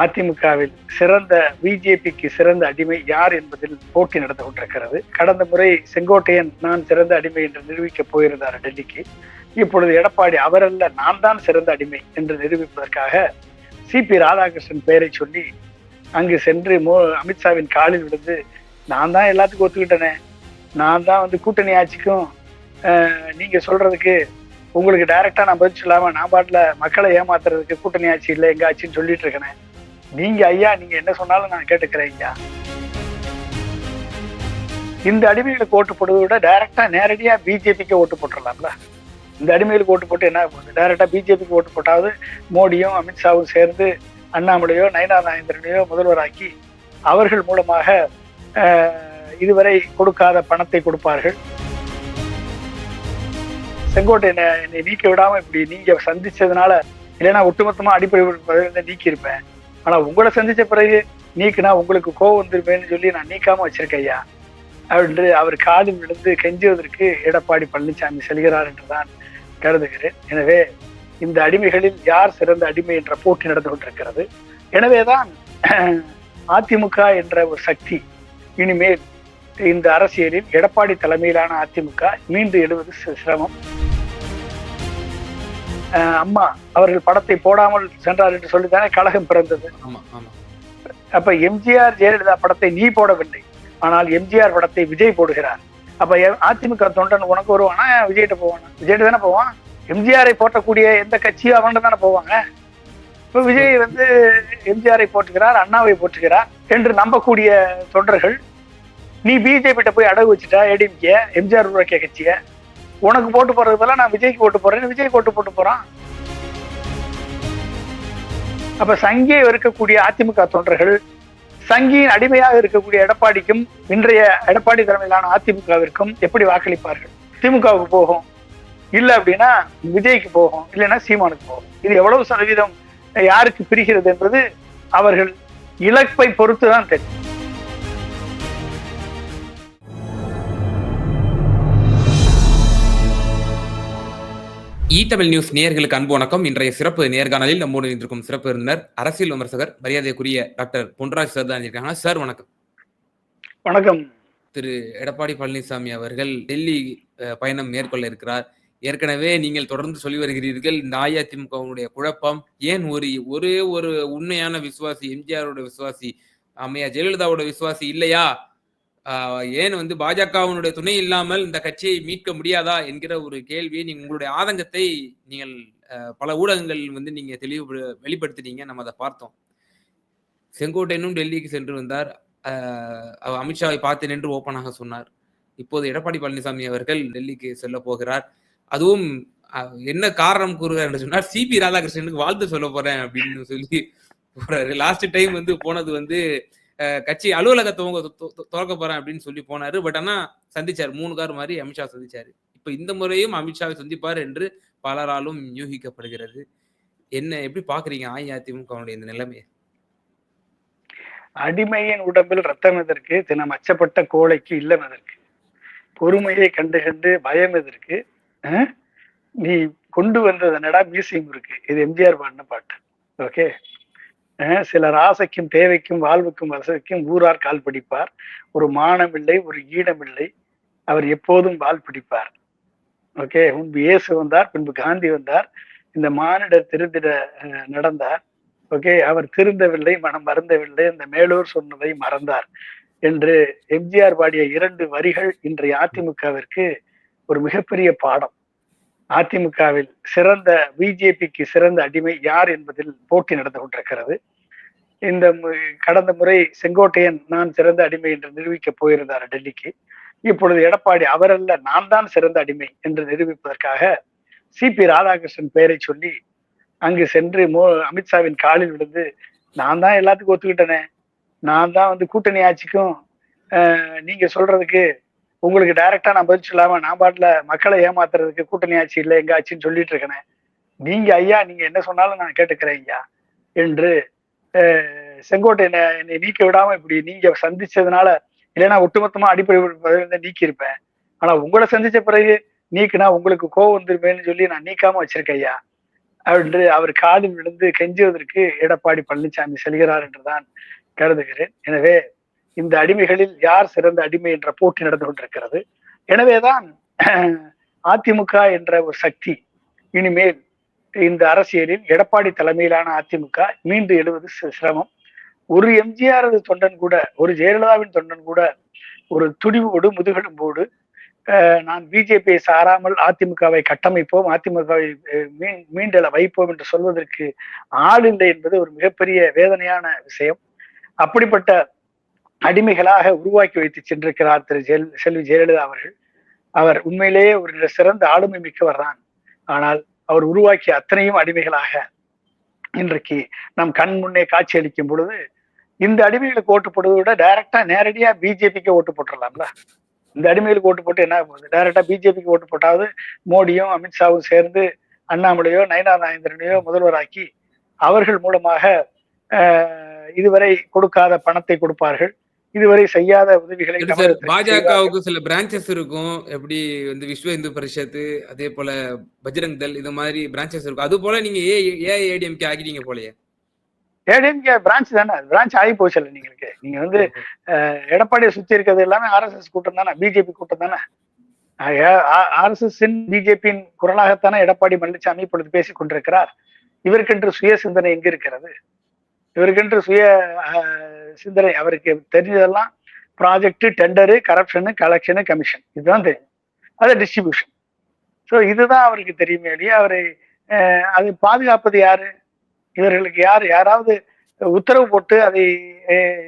அதிமுகவில் சிறந்த பிஜேபிக்கு சிறந்த அடிமை யார் என்பதில் போட்டி நடந்து கொண்டிருக்கிறது. கடந்த முறை செங்கோட்டையன் நான் சிறந்த அடிமை என்று நிரூபிக்க போயிருந்தார் டெல்லிக்கு. இப்பொழுது எடப்பாடி அவரல்ல நான் தான் சிறந்த அடிமை என்று நிரூபிப்பதற்காக சிபி ராதாகிருஷ்ணன் பெயரை சொல்லி அங்கு சென்று மோ அமித்ஷாவின் காலில் விழுந்து நான் தான் எல்லாத்துக்கும் ஒத்துக்கிட்டேனே. நான் தான் வந்து கூட்டணி ஆட்சிக்கும் நீங்க சொல்றதுக்கு உங்களுக்கு டைரக்டா நான் பதில் சொல்லாம நான் பாட்டில் மக்களை ஏமாத்துறதுக்கு கூட்டணி ஆட்சி இல்லை எங்க ஆட்சின்னு சொல்லிட்டு இருக்கேனே. நீங்க ஐயா நீங்க என்ன சொன்னாலும் நான் கேட்டுக்கிறேன் ஐயா இந்த அடிமைகளுக்கு ஓட்டு போடுவதை விட டைரக்டா நேரடியா பிஜேபிக்கு ஓட்டு போட்டுடலாம்ல இந்த அடிமைகளுக்கு ஓட்டு போட்டு என்ன போகுது டைரக்டா பிஜேபிக்கு ஓட்டு போட்டாவது மோடியும் அமித்ஷாவும் சேர்ந்து அண்ணாமலையோ நயனா நாயந்திரனையோ முதல்வராக்கி அவர்கள் மூலமாக இதுவரை கொடுக்காத பணத்தை கொடுப்பார்கள். செங்கோட்டை என்னை நீக்க விடாம இப்படி நீங்க சந்திச்சதுனால இல்லைன்னா ஒட்டுமொத்தமா அடிப்படை நீக்கி இருப்பேன் ஆனா உங்களை சந்திச்ச பிறகு நீக்குனா உங்களுக்கு கோவம் வந்துருப்பேன்னு சொல்லி நான் நீக்காம வச்சிருக்கேன் ஐயா. அவர் காலில் விழுந்து கெஞ்சுவதற்கு எடப்பாடி பழனிசாமி செல்கிறார் என்றுதான் கருதுகிறேன். எனவே இந்த அடிமைகளில் யார் சிறந்த அடிமை என்ற போட்டி நடந்து கொண்டிருக்கிறது? எனவேதான் அதிமுக என்ற ஒரு சக்தி இனிமேல் இந்த அரசியலில் எடப்பாடி தலைமையிலான அதிமுக மீண்டு எழுவது சிரமம். அம்மா அவர்கள் படத்தை போடாமல் சென்றார் என்று சொல்லித்தானே கழகம் பிறந்தது. அப்ப எம்ஜிஆர் ஜெயலலிதா படத்தை நீ போடவில்லை. ஆனால் எம்ஜிஆர் படத்தை விஜய் போடுகிறார். அப்ப அதிமுக தொண்டன் உனக்கு வருவானா. விஜய்கிட்ட போவானா. விஜய்கிட்ட தானே போவான்? எம்ஜிஆரை போற்றக்கூடிய எந்த கட்சியும் அவன்கிட்ட தானே போவாங்க. இப்ப விஜய் வந்து எம்ஜிஆரை போற்றுகிறார் அண்ணாவை போற்றுகிறார் என்று நம்பக்கூடிய தொண்டர்கள் நீ பிஜேபி போய் அடகு வச்சுட்டா ஏடிஎம்கே எம்ஜிஆர் உருவாக்கிய கட்சிய? உனக்கு போட்டு போறது நான் விஜய்க்கு ஓட்டு போறேன். விஜய் ஓட்டு போட்டு போறான். அப்ப சங்கியை இருக்கக்கூடிய அதிமுக தொண்டர்கள் சங்கியின் அடிமையாக இருக்கக்கூடிய எடப்பாடிக்கும் இன்றைய எடப்பாடி தலைமையிலான அதிமுகவிற்கும் எப்படி வாக்களிப்பார்கள்? திமுகவுக்கு போகும். இல்ல அப்படின்னா விஜய்க்கு போகும். இல்லைன்னா சீமானுக்கு போகும். இது எவ்வளவு சதவீதம் யாருக்கு பிரிகிறது என்பது அவர்கள் இலக்கை பொறுத்து தான் தெரியும். தமிழ் நியூஸ் நேயர்களுக்கு அன்பு வணக்கம். இன்றைய சிறப்பு நேர்காணலில் நம்மோடு இருக்கும் சிறப்பு விருந்தினர் அரசியல் விமர்சகர் மரியாதைக்குரிய டாக்டர் பொன்ராஜ் சார் தான் இருக்காங்க. சார் வணக்கம். வணக்கம். திரு எடப்பாடி பழனிசாமி அவர்கள் டெல்லி பயணம் மேற்கொள்ள இருக்கிறார். ஏற்கனவே நீங்கள் தொடர்ந்து சொல்லி வருகிறீர்கள் இந்த அஇஅதிமுகவுடைய குழப்பம் ஏன் ஒரு ஒரே ஒரு உண்மையான விசுவாசி எம்ஜிஆரோட விசுவாசி அம்மையா ஜெயலலிதாவோட விசுவாசி இல்லையா? ஏன் வந்து பாஜகவினுடைய துணை இல்லாமல் இந்த கட்சியை மீட்க முடியாதா என்கிற ஒரு கேள்வியை நீங்க உங்களுடைய ஆதங்கத்தை நீங்கள் அஹ், பல ஊடகங்கள் வந்து நீங்க தெளிவு வெளிப்படுத்தினீங்க. நம்ம அதை பார்த்தோம். செங்கோட்டையனும் டெல்லிக்கு சென்று வந்தார். ஆஹ் அவர் அமித்ஷாவை பார்த்தேன் என்று ஓப்பனாக சொன்னார். இப்போது எடப்பாடி பழனிசாமி அவர்கள் டெல்லிக்கு செல்ல போகிறார். அதுவும் என்ன காரணம் கூறுகிறார் என்று சொன்னார் சிபி ராதாகிருஷ்ணனுக்கு வாழ்த்து சொல்ல போறேன் அப்படின்னு சொல்லி போறாரு. லாஸ்ட் டைம் வந்து போனது வந்து கட்சி அலுவலகத்தை துவங்க து- போறேன் அப்படின்னு சொல்லி போனாரு. பட் ஆனா சந்திச்சார். மூணு கார் மாதிரி அமித்ஷா சந்திச்சாரு. இப்ப இந்த முறையும் அமித்ஷாவை சந்திப்பார் என்று பலராலும் யூகிக்கப்படுகிறது. என்ன எப்படி பாக்குறீங்க அஇஅதிமுகவுடைய இந்த நிலைமையை? அடிமையின் உடம்பில் ரத்தம் எதற்கு? தினம் அச்சப்பட்ட கோழைக்கு இல்லம் எதற்கு? பொறுமையை கண்டு கண்டு பயம் எதற்கு? நீ கொண்டு வந்தது என்னடா மியூசியம் இருக்கு. இது எம்ஜிஆர் பாடின பாட்டு. ஓகே? சிலர் ஆசைக்கும் தேவைக்கும் வாழ்வுக்கும் வசதிக்கும் ஊரார் கால் பிடிப்பார். ஒரு மானமில்லை ஒரு ஈடமில்லை அவர் எப்போதும் வால் பிடிப்பார். ஓகே முன்பு இயேசு வந்தார் பின்பு காந்தி வந்தார். இந்த மானிடர் திருந்திட நடந்தார். ஓகே அவர் திருந்தவில்லை மனம் மறந்தவில்லை இந்த மேலூர் சொன்னதை மறந்தார் என்று எம்ஜிஆர் பாடிய இரண்டு வரிகள் இன்றைய அதிமுகவிற்கு ஒரு மிகப்பெரிய பாடம். அதிமுகவில் சிறந்த பிஜேபிக்கு சிறந்த அடிமை யார் என்பதில் போட்டி நடந்து கொண்டிருக்கிறது. இந்த மு- கடந்த முறை செங்கோட்டையன் நான் சிறந்த அடிமை என்று நிரூபிக்க போயிருந்தார் டெல்லிக்கு. இப்பொழுது எடப்பாடி அவரல்ல நான் தான் சிறந்த அடிமை என்று நிரூபிப்பதற்காக சிபி ராதாகிருஷ்ணன் பெயரை சொல்லி அங்கு சென்று மோ அமித்ஷாவின் காலில் விழுந்து நான் தான் எல்லாத்துக்கும் ஒத்துக்கிட்டேனே. நான் தான் வந்து கூட்டணி ஆட்சிக்கும் நீங்க சொல்றதுக்கு உங்களுக்கு டைரக்டா நான் பதில் சொல்லாம நான் பாட்டில் மக்களை ஏமாத்துறதுக்கு கூட்டணி ஆட்சி இல்லை எங்க ஆட்சின்னு சொல்லிட்டு இருக்கேனே. நீங்க ஐயா நீங்க என்ன சொன்னாலும் நான் கேட்டுக்கிறேன் ஐயா என்று செங்கோட்டை என்னை என்னை நீக்க விடாம இப்படி நீங்க சந்திச்சதுனால இல்லைன்னா ஒட்டுமொத்தமா அடிப்படை பதவியிலிருந்து நீக்கி இருப்பேன் ஆனா உங்களை சந்திச்ச பிறகு நீக்குனா உங்களுக்கு கோவம் வந்துருமேன்னு சொல்லி நான் நீக்காம வச்சிருக்கேன் ஐயா. அவர் காலில் விழுந்து கெஞ்சுவதற்கு எடப்பாடி பழனிசாமி செல்கிறார் என்றுதான் கருதுகிறேன். எனவே இந்த அடிமைகளில் யார் சிறந்த அடிமை என்ற போட்டி நடந்து கொண்டிருக்கிறது. எனவேதான் அதிமுக என்ற ஒரு சக்தி இனிமேல் இந்த அரசியலில் எடப்பாடி தலைமையிலான அதிமுக மீண்டு எழுவது சிரமம். ஒரு எம்ஜிஆர் தொண்டன் கூட ஒரு ஜெயலலிதாவின் தொண்டன் கூட ஒரு துடிவோடு முதுகெலும்போடு நான் பிஜேபியை சாராமல் அதிமுகவை கட்டமைப்போம் அதிமுகவை அஹ், மீண்டெழ வைப்போம் என்று சொல்வதற்கு ஆள் இல்லை என்பது ஒரு மிகப்பெரிய வேதனையான விஷயம். அப்படிப்பட்ட அடிமைகளாக உருவாக்கி வைத்து சென்றிருக்கிறார் திரு ஜெயல் செல்வி ஜெயலலிதா அவர்கள். அவர் உண்மையிலேயே ஒரு சிறந்த ஆளுமை மிக்கவர் தான். ஆனால் அவர் உருவாக்கிய அத்தனையும் அடிமைகளாக இன்றைக்கு நம் கண் முன்னே காட்சி அளிக்கும் பொழுது இந்த அடிமைகளுக்கு ஓட்டு போடுவதை விட டைரக்டா நேரடியா பிஜேபிக்கு ஓட்டு போட்டுடலாம்ல இந்த அடிமைகளுக்கு ஓட்டு போட்டு என்ன போகுது டைரக்டா பிஜேபிக்கு ஓட்டு போட்டாவது மோடியும் அமித்ஷாவும் சேர்ந்து அண்ணாமலையோ நயனா நாயந்திரனையோ முதல்வராக்கி அவர்கள் மூலமாக ஆஹ், இதுவரை கொடுக்காத பணத்தை கொடுப்பார்கள். இதுவரை செய்யாத உதவிகளை. பாஜகவுக்கு சில பிரான்ச்சஸ் இருக்கும். எப்படி வந்து விஸ்வ இந்து பரிஷத் அதே போல பஜ்ரங் தள் இது மாதிரி பிரான்ச்சஸ் இருக்கும். அது போல நீங்க ஏ ஏஐடிஎம்கே ஆகிட்டீங்க போலயே. ஏடிஎம்கே பிரான்ச் தானே? பிரான்ச் ஆகி போச்சுல்ல நீங்களுக்கு. நீங்க வந்து எடப்பாடியை சுத்தி இருக்கிறது எல்லாமே ஆர்எஸ்எஸ் கூட்டம் தானே? பிஜேபி கூட்டம் தானே? ஆர்எஸ்எஸ் பிஜேபியின் குரலாகத்தானே எடப்பாடி பழனிசாமி இப்பொழுது பேசிக் கொண்டிருக்கிறார். இவருக்கென்று சுய சிந்தனை எங்க இருக்கிறது இவருக்கென்று சுய சிந்தனை அவருக்கு தெரிஞ்சதெல்லாம் project tender corruption collection commission இதுதான் தெரியும். அது டிஸ்ட்ரிபியூஷன் ஸோ இதுதான் அவருக்கு தெரியுமே இல்லையா அவர் அது பாதுகாப்பது யாரு? இவர்களுக்கு யார் யாராவது உத்தரவு போட்டு அதை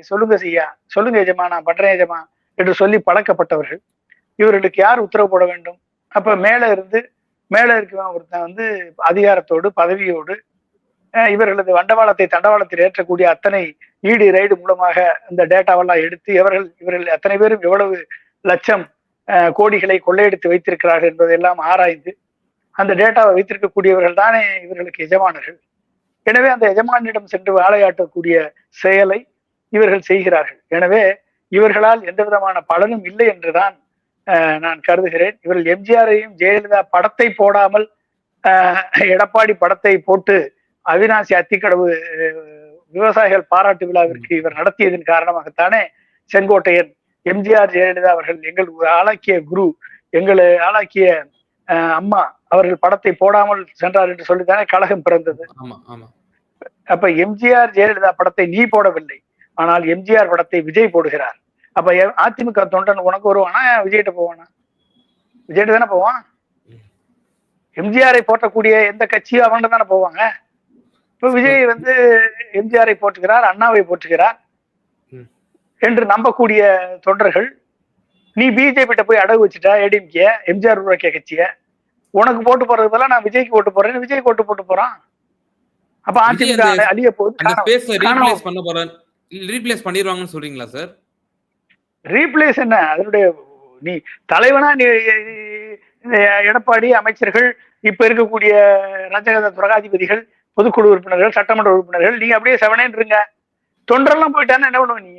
சொல்லுங்க செய்யா சொல்லுங்க எஜமா நான் பண்றேன் எஜமா என்று சொல்லி பழக்கப்பட்டவர்கள் இவர்களுக்கு யார் உத்தரவு போட வேண்டும்? அப்ப மேலே இருந்து மேலே இருக்கிறவன் ஒருத்தன் வந்து அதிகாரத்தோடு பதவியோடு இவர்களது வண்டவாளத்தை தண்டவாளத்தில் ஏற்றக்கூடிய அத்தனை இடி ரைடு மூலமாக இந்த டேட்டாவெல்லாம் எடுத்து இவர்கள் இவர்கள் அத்தனை பேரும் எவ்வளவு லட்சம் கோடிகளை கொள்ளையடித்து வைத்திருக்கிறார்கள் என்பதையெல்லாம் ஆராய்ந்து அந்த டேட்டாவை வைத்திருக்கக்கூடியவர்கள் தானே இவர்களுக்கு எஜமானர்கள். எனவே அந்த எஜமானிடம் சென்று வேலையாட்டக்கூடிய செயலை இவர்கள் செய்கிறார்கள். எனவே இவர்களால் எந்த விதமான பலனும் இல்லை என்றுதான் நான் கருதுகிறேன். இவர்கள் எம்ஜிஆரையும் ஜெயலலிதா படத்தை போடாமல் எடப்பாடி படத்தை போட்டு அவினாசி அத்திக்கடவு விவசாயிகள் பாராட்டு விழாவிற்கு இவர் நடத்தியதன் காரணமாகத்தானே செங்கோட்டையன் எம்ஜிஆர் ஜெயலலிதா அவர்கள் எங்கள் ஆளாக்கிய குரு எங்களை ஆளாக்கிய அம்மா அவர்கள் படத்தை போடாமல் சென்றார் என்று சொல்லித்தானே கழகம் பிறந்தது. அப்ப எம்ஜிஆர் ஜெயலலிதா படத்தை நீ போடவில்லை. ஆனால் எம்ஜிஆர் படத்தை விஜய் போடுகிறார். அப்ப அதிமுக தொண்டன் உனக்கு வருவானா விஜய்கிட்ட போவானா? விஜய்கிட்ட தானே போவான்? எம்ஜிஆரை போற்றக்கூடிய எந்த கட்சியும் அவங்க தானே போவாங்க? இப்ப விஜய் வந்து எம்ஜிஆரை போற்றுகிறார் அண்ணாவை ம். என்று நம்பக்கூடிய தொண்டர்கள் நீ பிஜேபி கிட்ட போய் அடகு வச்சுட்டா ஏடிஎம்கே எம்ஜிஆர் உருவாக்கிய கட்சிய உனக்கு போட்டு போறது பதிலா நான் விஜய்க்கு ஓட்டு போறேன் விஜய் ஓட்டு போட்டு போறான். அப்ப அதிமுக அழிய போகுது ரீப்ளேஸ் பண்ணிடுவாங்கன்னு சொல்றீங்களா சார் ரீப்ளேஸ் என்ன? அதனுடைய நீ தலைவனா நீ எடப்பாடி அமைச்சர்கள் இப்ப இருக்கக்கூடிய ரஜகத துரகாதிபதிகள் பொதுக்குழு உறுப்பினர்கள் சட்டமன்ற உறுப்பினர்கள் நீங்க அப்படியே செவனேன்னு இருங்க. தொண்டரெல்லாம் போயிட்டான்னா என்ன பண்ணுவ நீ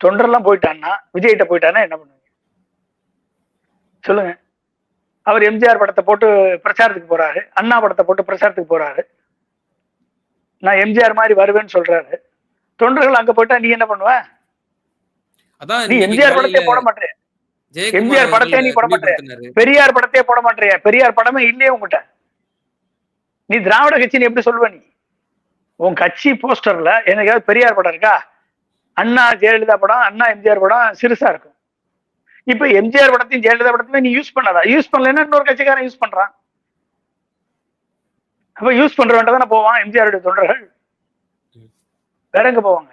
தொண்டரெல்லாம் போயிட்டான்னா விஜய்கிட்ட போயிட்டான்னா என்ன பண்ணுவீங்க? சொல்லுங்க. அவர் எம்ஜிஆர் படத்தை போட்டு பிரச்சாரத்துக்கு போறாரு அண்ணா படத்தை போட்டு பிரச்சாரத்துக்கு போறாரு. நான் எம்ஜிஆர் மாதிரி வருவேன்னு சொல்றாரு. தொண்டர்கள் அங்க போயிட்டா நீ என்ன பண்ணுவ? நீ எம்ஜிஆர் படத்தை காலையில போட மாட்டே ஜெயக்குமார் எம்ஜிஆர் படத்தை நீ போட மாட்டே. தெளிவுபடுத்தினாரு. பெரியார் படத்தையே போட மாட்டியா பெரியார் படமே இல்லையே உங்ககிட்ட. நீ திராவிட கட்சின்னு எப்படி சொல்லுவ நீ? உன் கட்சி போஸ்டர்ல எனக்காவது பெரியார் படம் இருக்கா? அண்ணா ஜெயலலிதா படம் அண்ணா எம்ஜிஆர் படம் சிறுசா இருக்கும். இப்ப எம்ஜிஆர் படத்தையும் ஜெயலலிதா படத்தையும் நீ யூஸ் பண்ணாதா? யூஸ் பண்ணலன்னா இன்னொரு கட்சிக்காரன் யூஸ் பண்றான். அப்ப யூஸ் பண்றவன்ட்ட தானே போவான் எம்ஜிஆருடைய தொண்டர்கள்? வேற எங்க போவாங்க?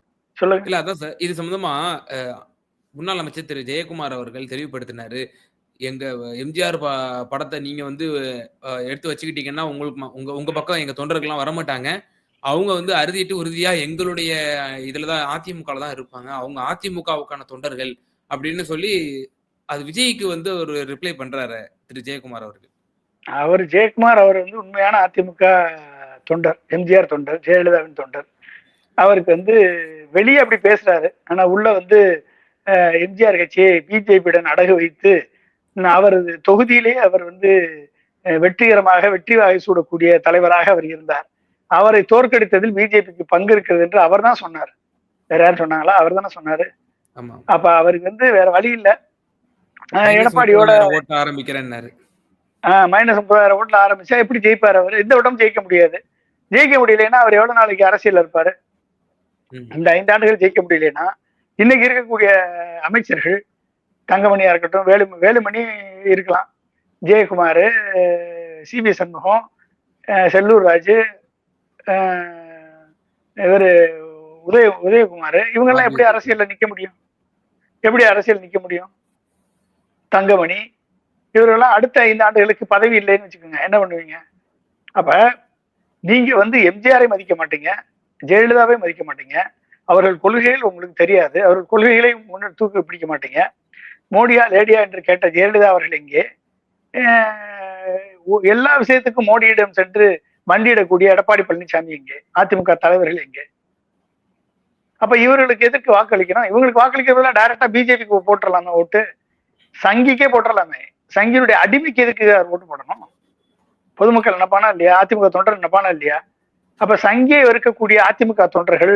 சொல்லுங்க. இல்ல அதான் சார். இது சம்பந்தமா முன்னாள் அமைச்சர் திரு. ஜெயக்குமார் அவர்கள் தெளிவுபடுத்தினாரு. எங்க எம்ஜிஆர் படத்தை நீங்க வந்து எடுத்து வச்சுக்கிட்டீங்கன்னா உங்களுக்கு உங்க உங்க பக்கம் எங்க தொண்டர்கள்லாம் வரமாட்டாங்க. அவங்க வந்து அறுதிட்டு உறுதியா எங்களுடைய இதுலதான் அதிமுக தான் இருப்பாங்க. அவங்க அதிமுகவுக்கான தொண்டர்கள் அப்படின்னு சொல்லி அது விஜய்க்கு வந்து ஒரு ரிப்ளை பண்றாரு திரு. ஜெயக்குமார் அவர்கள். அவர் ஜெயக்குமார் அவர் வந்து உண்மையான அதிமுக தொண்டர் எம்ஜிஆர் தொண்டர் ஜெயலலிதாவின் தொண்டர். அவருக்கு வந்து வெளியே அப்படி பேசுறாரு. ஆனா உள்ள வந்து எம்ஜிஆர் கட்சியை பிஜேபியுடன் அடகு வைத்து அவரது தொகுதியிலே அவர் வந்து வெற்றிகரமாக வெற்றி வாகை சூடக்கூடிய தலைவராக அவர் இருந்தார். அவரை தோற்கடித்ததில் பிஜேபிக்கு பங்கு இருக்கிறது என்று அவர் தான் சொன்னார். வேற யாரும் சொன்னாங்களா? அவர் தானே சொன்னாரு. ஆமா. அப்ப அவருக்கு வந்து வேற வழி இல்ல. எடப்பாடியோட ஆரம்பிக்கிறேன்னாரு. மைனஸ் முப்பதாயிரம் ஓட்டுல ஆரம்பிச்சா எப்படி ஜெயிப்பார் அவர்? இந்த விடம் ஜெயிக்க முடியாது. ஜெயிக்க முடியலைன்னா அவர் எவ்வளவு நாளைக்கு அரசியல் இருப்பாரு? ம். இந்த ஐந்து ஆண்டுகள் ஜெயிக்க முடியலைன்னா இன்னைக்கு இருக்கக்கூடிய அமைச்சர்கள் தங்கமணியா இருக்கட்டும் வேலு வேலுமணி இருக்கலாம். ஜெயக்குமார் சிபி சண்முகம் அஹ் செல்லூர் ராஜு இவரு உதய உதயகுமார் இவங்கெல்லாம் எப்படி அரசியல்ல நிக்க முடியும்? எப்படி அரசியல் நிக்க முடியும்? தங்கமணி இவரெல்லாம் அடுத்த ஐந்து ஆண்டுகளுக்கு பதவி இல்லைன்னு வச்சுக்கோங்க. என்ன பண்ணுவீங்க? அப்ப நீங்க வந்து எம்ஜிஆரை மதிக்க மாட்டீங்க. ஜெயலலிதாவே மதிக்க மாட்டீங்க. அவர்கள் கொள்கைகள் உங்களுக்கு தெரியாது. அவர்கள் கொள்கைகளை முன்னே தூக்கி பிடிக்க மாட்டீங்க. மோடியா லேடியா என்று கேட்ட ஜெயலலிதா அவர்கள் இங்கே எல்லா விஷயத்துக்கும் மோடியிடம் சென்று மண்டியிடக்கூடிய எடப்பாடி பழனிசாமி இங்கே அதிமுக தலைவர்கள் இங்கே அப்ப இவர்களுக்கு எதற்கு வாக்களிக்கணும்? இவங்களுக்கு வாக்களிக்கிறதுல டைரக்டா பிஜேபிக்கு போட்டுடலாமே ஓட்டு. சங்கிக்கே போட்டுடலாமே சங்கியினுடைய அடிமைக்கு எதுக்கு ஓட்டு போடணும்? பொதுமக்கள் நினைப்பானா இல்லையா? அதிமுக தொண்டர் நினைப்பானா இல்லையா? அப்ப சங்கியை இருக்கக்கூடிய அதிமுக தொண்டர்கள்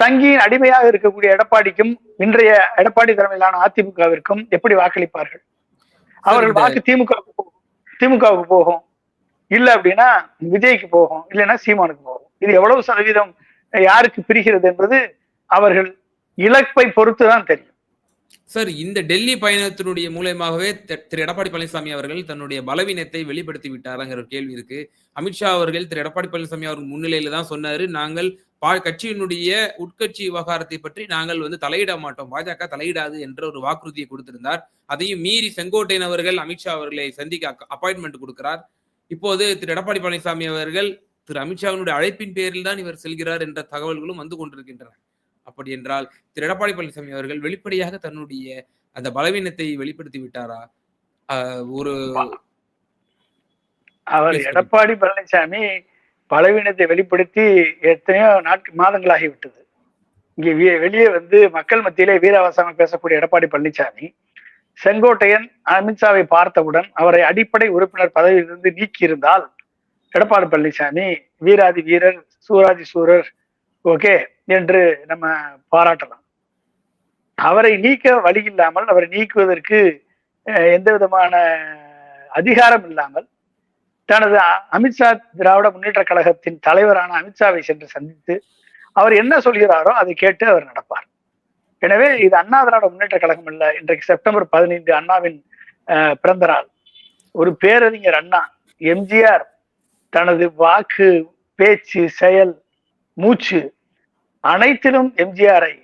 சங்கியின் அடிமையாக இருக்கக்கூடிய எடப்பாடிக்கும் இன்றைய எடப்பாடி தலைமையிலான அதிமுகவிற்கும் எப்படி வாக்களிப்பார்கள்? அவர்கள் வாக்கு திமுகவுக்கு போகும். திமுகவுக்கு போகும். இல்ல அப்படின்னா விஜய்க்கு போகும். இல்லைன்னா சீமானுக்கு போகும். இது எவ்வளவு சதவீதம் யாருக்கு பிரிகிறது என்பது அவர்கள் இலக்கை பொறுத்து தான் தெரியும். சார் இந்த டெல்லி பயணத்தினுடைய மூலயமாகவே திரு எடப்பாடி பழனிசாமி அவர்கள் தன்னுடைய பலவீனத்தை வெளிப்படுத்தி விட்டாராங்கிற கேள்வி இருக்கு. அமித்ஷா அவர்கள் திரு எடப்பாடி பழனிசாமி அவர்கள் முன்னிலையில தான் சொன்னாரு நாங்கள் பா- கட்சியினுடைய உட்கட்சி விவகாரத்தை பற்றி நாங்கள் வந்து தலையிட மாட்டோம். பாஜக தலையிடாது என்ற ஒரு வாக்குறுதியை கொடுத்திருந்தார். அதையும் மீறி செங்கோட்டையன் அவர்கள் அமித்ஷா அவர்களை சந்திக்க அப்பாயின்மெண்ட் கொடுக்கிறார். இப்போது திரு எடப்பாடி பழனிசாமி அவர்கள் திரு அமித்ஷாவினுடைய அழைப்பின் பேரில் தான் இவர் செல்கிறார் என்ற தகவல்களும் வந்து கொண்டிருக்கின்றன. அப்படி என்றால் திரு எடப்பாடி பழனிசாமி அவர்கள் வெளிப்படையாக தன்னுடைய அந்த பலவீனத்தை வெளிப்படுத்தி விட்டாரா? ஒரு அவர் எடப்பாடி பழனிசாமி பலவீனத்தை வெளிப்படுத்தி எத்தனையோ நாட்கு மாதங்களாகி விட்டது. இங்கே வெளியே வந்து மக்கள் மத்தியிலே வீராவசமாக பேசக்கூடிய எடப்பாடி பழனிசாமி செங்கோட்டையன் அமித்ஷாவை பார்த்தவுடன் அவரை அடிப்படை உறுப்பினர் பதவியிலிருந்து நீக்கி இருந்தால் எடப்பாடி பழனிசாமி வீராதி வீரர் சூராதி சூரர் ஓகே என்று நம்ம பாராட்டலாம். அவரை நீக்க வழி இல்லாமல் அவரை நீக்குவதற்கு எந்த விதமான அதிகாரம் இல்லாமல் தனது அமித்ஷா திராவிட முன்னேற்ற கழகத்தின் தலைவரான அமித்ஷாவை சென்று சந்தித்து அவர் என்ன சொல்கிறாரோ அதை கேட்டு அவர் நடப்பார். எனவே இது அண்ணா திராவிட முன்னேற்ற கழகம் இல்லை இன்றைக்கு செப்டம்பர் பதினைந்து அண்ணாவின் அஹ், பிறந்த நாள் ஒரு பேரறிஞர் அண்ணா எம்ஜிஆர் தனது வாக்கு பேச்சு செயல் மூச்சு அனைத்திலும் எம்ஜிஆரை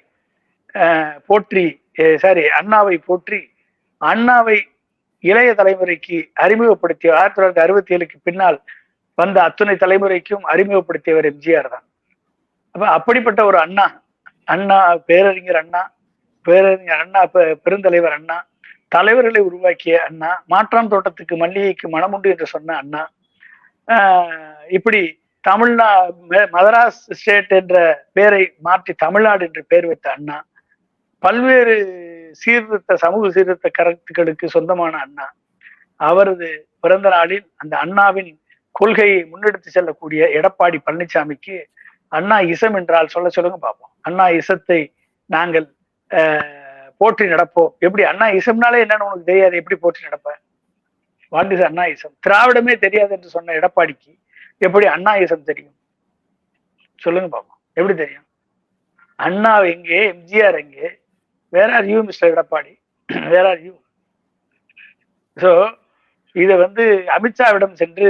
போற்றி சாரி அண்ணாவை போற்றி அண்ணாவை இளைய தலைமுறைக்கு அறிமுகப்படுத்திய ஆயிரத்தி தொள்ளாயிரத்தி அறுபத்தி ஏழுக்கு பின்னால் வந்த அத்துணை தலைமுறைக்கும் அறிமுகப்படுத்தியவர் எம்ஜிஆர் தான். அப்ப அப்படிப்பட்ட ஒரு அண்ணா அண்ணா பேரறிஞர் அண்ணா பேரறிஞர் அண்ணா பெருந்தலைவர் அண்ணா தலைவர்களை உருவாக்கிய அண்ணா மாற்றான் தோட்டத்துக்கு மல்லிகைக்கு மனமுண்டு என்று சொன்ன அண்ணா இப்படி தமிழ்நா ம- மதராஸ் ஸ்டேட் என்ற பெயரை மாற்றி தமிழ்நாடு என்று பெயர் வைத்த அண்ணா பல்வேறு சீர்திருத்த சமூக சீர்திருத்த கருத்துக்களுக்கு சொந்தமான அண்ணா. அவரது பிறந்த நாளில் அந்த அண்ணாவின் கொள்கையை முன்னெடுத்து செல்லக்கூடிய எடப்பாடி பழனிசாமிக்கு அண்ணா இசம் என்றால் சொல்ல சொல்லுங்க பார்ப்போம் அண்ணா இசத்தை நாங்கள் போற்றி நடப்போம். எப்படி அண்ணா இசம்னாலே என்னன்னு உனக்கு தெரியாது எப்படி போற்றி நடப்ப? What is Anna ism? திராவிடமே தெரியாது என்று சொன்ன எடப்பாடிக்கு எப்படி அண்ணா இசம் தெரியும்? சொல்லுங்க பாப்போம். எப்படி தெரியும்? அண்ணா எங்கே? எம்ஜிஆர் எங்கே? வேற ஆர் யூ மிஸ்டர் எடப்பாடி? வேற ஆர் யூ ஸோ இதை வந்து அமித்ஷாவிடம் சென்று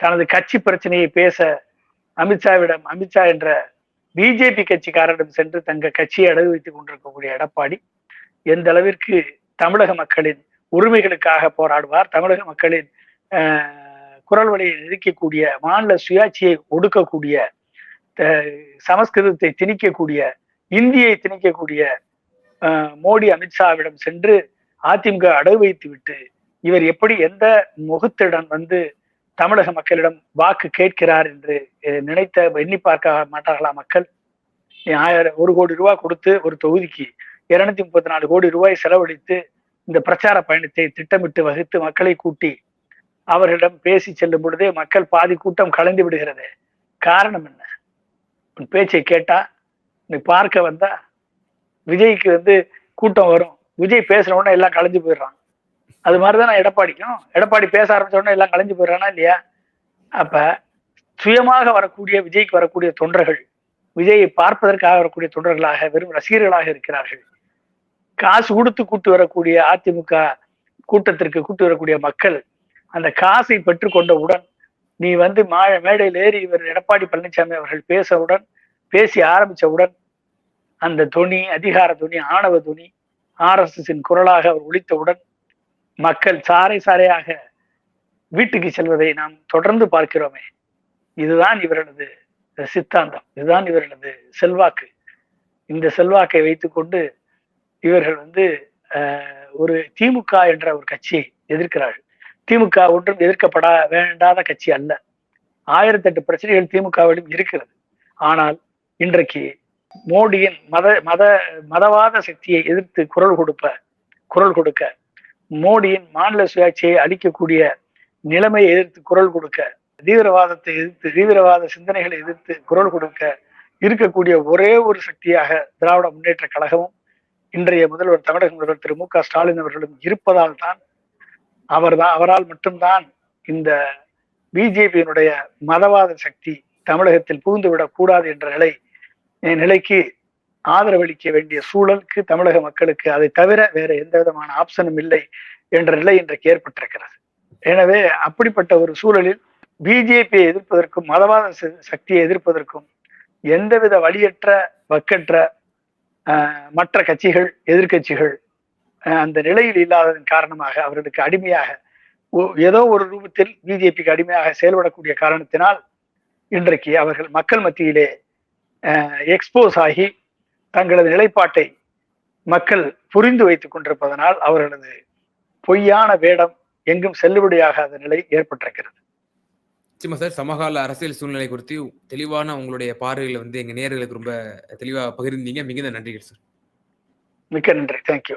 தனது கட்சி பிரச்சனையை பேச அமித்ஷாவிடம் அமித்ஷா என்ற பிஜேபி கட்சிக்காரரிடம் சென்று தங்க கட்சியை அடகு வைத்துக் கொண்டிருக்கக்கூடிய எடப்பாடி எந்த அளவிற்கு தமிழக மக்களின் உரிமைகளுக்காக போராடுவார் தமிழக மக்களின் குரல் வழியை நெருக்கக்கூடிய மாநில சுயாட்சியை ஒடுக்கக்கூடிய சமஸ்கிருதத்தை திணிக்கக்கூடிய இந்தியை திணிக்கக்கூடிய மோடி அமித்ஷாவிடம் சென்று அதிமுக அடகு வைத்து விட்டு இவர் எப்படி எந்த முகத்திடம் வந்து தமிழக மக்களிடம் வாக்கு கேட்கிறார் என்று நினைத்த எண்ணி பார்க்க மாட்டார்களா மக்கள்? ஆயிரம் ஒரு கோடி ரூபாய் கொடுத்து ஒரு தொகுதிக்கு இருநூத்தி முப்பத்தி நாலு கோடி ரூபாய் செலவழித்து இந்த பிரச்சார பயணத்தை திட்டமிட்டு வகுத்து மக்களை கூட்டி அவர்களிடம் பேசி செல்லும் பொழுதே மக்கள் பாதி கூட்டம் கலைந்து விடுகிறது. காரணம் என்ன? உன் பேச்சை கேட்டா நீ பார்க்க வந்தா விஜய்க்கு வந்து கூட்டம் வரும். விஜய் பேசுற உடனே எல்லாம் கலைஞ்சு போயிடுறான். அது மாதிரிதான் நான் எடப்பாடிக்கும். எடப்பாடி பேச ஆரம்பிச்ச உடனே எல்லாம் கலைஞ்சு போயிடுறானா இல்லையா? அப்ப சுயமாக வரக்கூடிய விஜய்க்கு வரக்கூடிய தொண்டர்கள் விஜயை பார்ப்பதற்காக வரக்கூடிய தொண்டர்களாக வெறும் ரசிகர்களாக இருக்கிறார்கள். காசு கொடுத்து கூட்டு வரக்கூடிய அதிமுக கூட்டத்திற்கு கூட்டு வரக்கூடிய மக்கள் அந்த காசை பெற்றுக்கொண்டவுடன் நீ வந்து மா மேடையில் ஏறி இவர் எடப்பாடி பழனிசாமி அவர்கள் பேசவுடன் பேசி ஆரம்பிச்சவுடன் அந்த துணி அதிகார துணி ஆணவ துணி ஆர்எஸ்எஸின் குரலாக அவர் ஒழித்தவுடன் மக்கள் சாறை சாறையாக வீட்டுக்கு செல்வதை நாம் தொடர்ந்து பார்க்கிறோமே. இதுதான் இவர்களது சித்தாந்தம். இதுதான் இவர்களது செல்வாக்கு. இந்த செல்வாக்கை வைத்துக்கொண்டு இவர்கள் வந்து ஒரு திமுக என்ற ஒரு கட்சியை எதிர்க்கிறார்கள். திமுக ஒன்றும் எதிர்க்கப்பட வேண்டாத கட்சி அல்ல. ஆயிரத்தெட்டு பிரச்சனைகள் திமுகவிலும் இருக்கிறது. ஆனால் இன்றைக்கு மோடியின் மத மத மதவாத சக்தியை எதிர்த்து குரல் கொடுப்ப குரல் கொடுக்க மோடியின் மாநில சுயாட்சியை அளிக்கக்கூடிய நிலைமையை எதிர்த்து குரல் கொடுக்க தீவிரவாதத்தை எதிர்த்து தீவிரவாத சிந்தனைகளை எதிர்த்து குரல் கொடுக்க இருக்கக்கூடிய ஒரே ஒரு சக்தியாக திராவிட முன்னேற்ற கழகமும் இன்றைய முதல்வர் தமிழக முதல்வர் திரு மு க ஸ்டாலின் அவர்களும் இருப்பதால் தான் அவர்தான் அவரால் மட்டும்தான் இந்த பிஜேபியினுடைய மதவாத சக்தி தமிழகத்தில் புகுந்துவிடக் கூடாது என்ற நிலை நிலைக்கு ஆதரவளிக்க வேண்டிய சூழலுக்கு தமிழக மக்களுக்கு அதை தவிர வேற எந்த விதமான ஆப்ஷனும் இல்லை என்ற நிலை இன்றைக்கு ஏற்பட்டிருக்கிறது. எனவே அப்படிப்பட்ட ஒரு சூழலில் பிஜேபியை எதிர்ப்பதற்கும் மதவாத சக்தியை எதிர்ப்பதற்கும் எந்தவித வழியற்ற வக்கற்ற மற்ற கட்சிகள் எதிர்கட்சிகள் அந்த நிலையில் இல்லாததன் காரணமாக அவர்களுக்கு அடிமையாக ஏதோ ஒரு ரூபத்தில் பிஜேபிக்கு அடிமையாக செயல்படக்கூடிய காரணத்தினால் இன்றைக்கு அவர்கள் மக்கள் மத்தியிலே எக்ஸ்போஸ் ஆகி தங்களது நிலைப்பாட்டை மக்கள் புரிந்து வைத்துக் கொண்டிருப்பதனால் அவர்களது பொய்யான வேடம் எங்கும் செல்லுபடியாகாத நிலை ஏற்பட்டிருக்கிறது. நிச்சயமா சார் சமகால அரசியல் சூழ்நிலை குறித்து தெளிவான உங்களுடைய பார்வைகளை வந்து எங்க நேயர்களுக்கு ரொம்ப தெளிவா பகிர்ந்தீங்க. மிகுந்த நன்றிகள் சார். மிக்க நன்றி. தேங்க்யூ